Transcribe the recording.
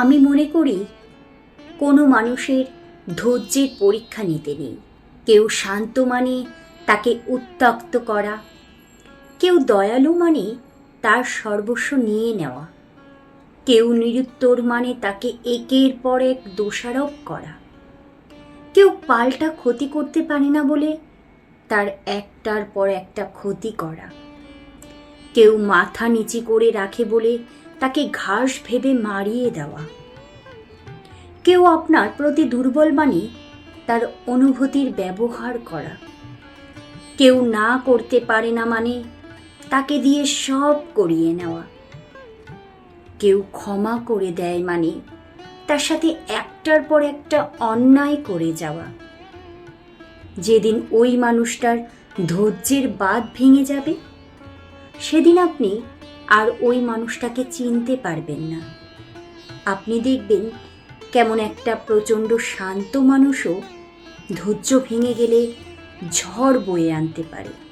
আমি মনে করি, কোনো মানুষের ধৈর্যের পরীক্ষা নিতে নেই। কেউ শান্ত মানে তাকে উত্তক্ত করা। কেউ দয়ালু মানে তার সর্বস্ব নিয়ে নেওয়া। কেউ নিরুত্তর মানে তাকে একের পর এক দোষারোপ করা। কেউ পাল্টা ক্ষতি করতে পারে না বলে তার একটার পর একটা ক্ষতি করা। কেউ মাথা নিচি করে রাখে বলে তাকে ঘাস ভেবে মারিয়ে দেওয়া। কেউ আপনার প্রতি দুর্বল মানে তার অনুভূতির ব্যবহার করা। কেউ না করতে পারে না মানে তাকে দিয়ে সব করিয়ে নেওয়া। কেউ ক্ষমা করে দেয় মানে তার সাথে একটার পর একটা অন্যায় করে যাওয়া। যেদিন ওই মানুষটার ধৈর্যের বাঁধ ভেঙে যাবে, সেদিন আপনি আর ওই মানুষটাকে চিনতে পারবেন না। আপনি দেখবেন কেমন একটা প্রচণ্ড শান্ত মানুষও ধৈর্য ভেঙে গেলে ঝড় বয়ে আনতে পারে।